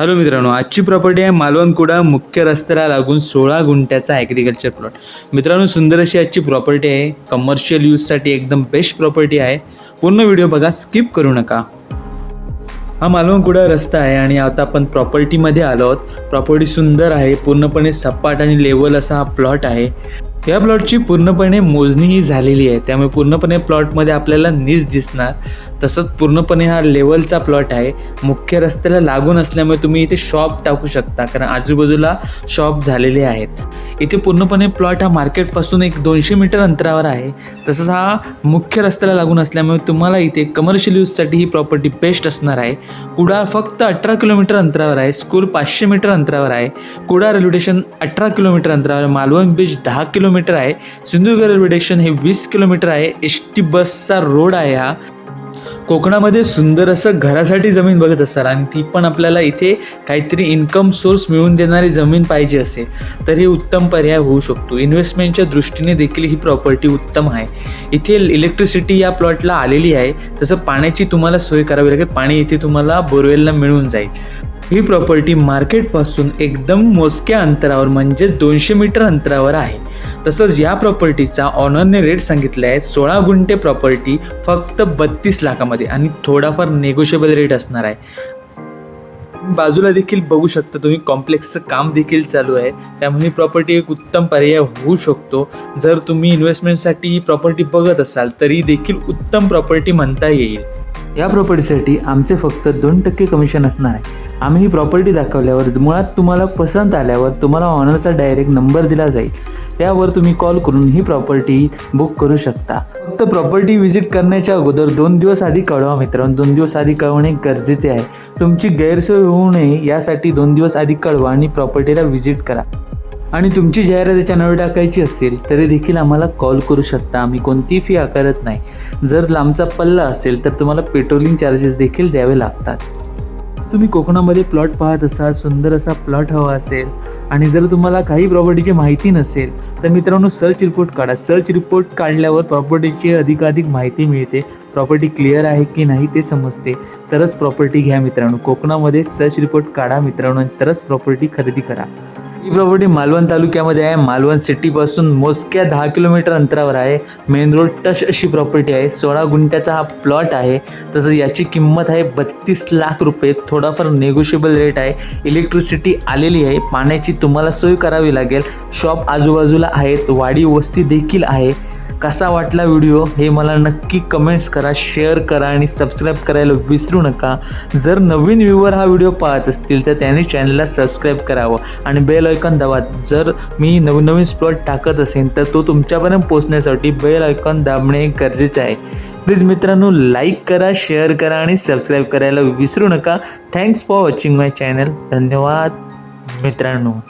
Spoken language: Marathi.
हॅलो मित्रांनो आजची प्रॉपर्टी आहे मालवणकुडा मुख्य रस्त्याला लागून सोळा गुंठ्याचा ॲग्रिकल्चर प्लॉट मित्रांनो सुंदर अशी आजची प्रॉपर्टी आहे. कमर्शियल यूजसाठी एकदम बेस्ट प्रॉपर्टी आहे. पूर्ण व्हिडिओ बघा स्किप करू नका. हा मालवणकुडा रस्ता आहे आणि आता आपण प्रॉपर्टीमध्ये आलो आहोत. प्रॉपर्टी सुंदर आहे पूर्णपणे सपाट आणि लेवल असा हा प्लॉट आहे. या प्लॉटची पूर्णपणे मोजणी ही झालेली आहे. त्यामुळे पूर्णपणे प्लॉटमध्ये आपल्याला नीज दिसणार. तसंच पूर्णपणे हा लेवलचा प्लॉट आहे. मुख्य रस्त्याला लागून असल्यामुळे तुम्ही इथे शॉप टाकू शकता. कारण आजूबाजूला शॉप झालेले आहेत. इथे पूर्णपणे प्लॉट हा मार्केटपासून एक दोनशे मीटर अंतरावर आहे. तसंच हा मुख्य रस्त्याला लागून असल्यामुळे तुम्हाला इथे कमर्शियल यूजसाठी ही प्रॉपर्टी बेस्ट असणार आहे. कुडाळ फक्त अठरा किलोमीटर अंतरावर आहे. स्कूल पाचशे मीटर अंतरावर आहे. कुडाळ रेल्वे स्टेशन अठरा किलोमीटर अंतरावर आहे. मालवण बीच दहा किलोमीटर आहे. सिंधुदुर्ग रेल्वे स्टेशन हे वीस किलोमीटर आहे. एस टी बसचा रोड आहे हा. कोकणामध्ये सुंदर असं घरासाठी जमीन बघत असाल आणि ती पण आपल्याला इथे काहीतरी इन्कम सोर्स मिळवून देणारी जमीन पाहिजे असेल तर हे उत्तम पर्याय होऊ शकतो. इन्व्हेस्टमेंटच्या दृष्टीने देखील ही प्रॉपर्टी उत्तम आहे. इथे इलेक्ट्रिसिटी या प्लॉटला आलेली आहे. तसं पाण्याची तुम्हाला सोय करावी लागेल. पाणी इथे तुम्हाला बोरवेलला मिळून जाईल. ही प्रॉपर्टी मार्केटपासून एकदम मोजक्या अंतरावर म्हणजेच दोनशे मीटर अंतरावर आहे. तसंच या प्रॉपर्टीचा ऑनरने रेट सांगितला आहे सोळा गुंठे प्रॉपर्टी फक्त बत्तीस लाखामध्ये आणि थोडाफार नेगोशिएबल रेट असणार आहे. बाजूला देखील बघू शकता तुम्ही कॉम्प्लेक्सचं काम देखील चालू आहे. त्यामुळे प्रॉपर्टी एक उत्तम पर्याय होऊ शकतो. जर तुम्ही इन्व्हेस्टमेंटसाठी ही प्रॉपर्टी बघत असाल तरी देखील उत्तम प्रॉपर्टी म्हणता येईल. या प्रॉपर्टीसाठी आमचे फक्त दोन टक्के कमिशन असणार आहे. आम्ही ही प्रॉपर्टी दाखवल्यावर मुळात तुम्हाला पसंत आल्यावर तुम्हाला ऑनरचा डायरेक्ट नंबर दिला जाईल. त्यावर तुम्ही कॉल करून ही प्रॉपर्टी बुक करू शकता. फक्त प्रॉपर्टी व्हिजिट करण्याच्या अगोदर दोन दिवस आधी कळवा मित्रांनो. दोन दिवस आधी कळवणे गरजेचे आहे. तुमची गैरसोय होऊ नये यासाठी दोन दिवस आधी कळवा आणि प्रॉपर्टीला व्हिजिट करा. आणि तुमची जाहिरात याच्या नावे टाकायची असेल तरी देखील आम्हाला कॉल करू शकता. आम्ही कोणतीही फी आकारत नाही. जर लांबचा पल्ला असेल तर तुम्हाला पेट्रोलिंग चार्जेस देखील द्यावे लागतात. तुम्ही कोकणामध्ये प्लॉट पाहत असाल सुंदर असा प्लॉट हवा असेल आणि जर तुम्हाला काही प्रॉपर्टीची माहिती नसेल तर मित्रांनो सर्च रिपोर्ट काढा. सर्च रिपोर्ट काढल्यावर प्रॉपर्टीची अधिकाधिक माहिती मिळते. प्रॉपर्टी क्लिअर आहे की नाही ते समजते. तरच प्रॉपर्टी घ्या मित्रांनो. कोकणामध्ये सर्च रिपोर्ट काढा मित्रांनो तरच प्रॉपर्टी खरेदी करा. ही प्रॉपर्टी मालवण तालुक्यामध्ये आहे. मालवण सिटीपासून मोजक्या दहा किलोमीटर अंतरावर आहे. मेन रोड टच अशी प्रॉपर्टी आहे. सोळा गुंठ्याचा हा प्लॉट आहे. तसंच याची किंमत आहे बत्तीस लाख रुपये. थोडाफार नेगोशिएबल रेट आहे. इलेक्ट्रिसिटी आलेली आहे. पाण्याची तुम्हाला सोय करावी लागेल. शॉप आजूबाजूला आहेत. वाडी वस्ती देखील आहे. कसा वाटला व्हिडिओ हे मला नक्की कमेंट्स करा शेअर करा आणि सबस्क्राईब करायला विसरू नका. जर नवीन व्ह्यूवर हा व्हिडिओ पाहत असतील तर त्यांनी चॅनलला सबस्क्राईब करावं. आणि बेल आयकॉन दाबा. जर मी नवीन नवीन स्प्लॉट टाकत असेल तर तो तुमच्यापर्यंत पोहोचण्यासाठी बेल आयकॉन दाबणे गरजेचे आहे. प्लीज मित्रांनो लाईक करा शेअर करा आणि सबस्क्राईब करायला विसरू नका. Thanks for watching my channel धन्यवाद मित्रांनो.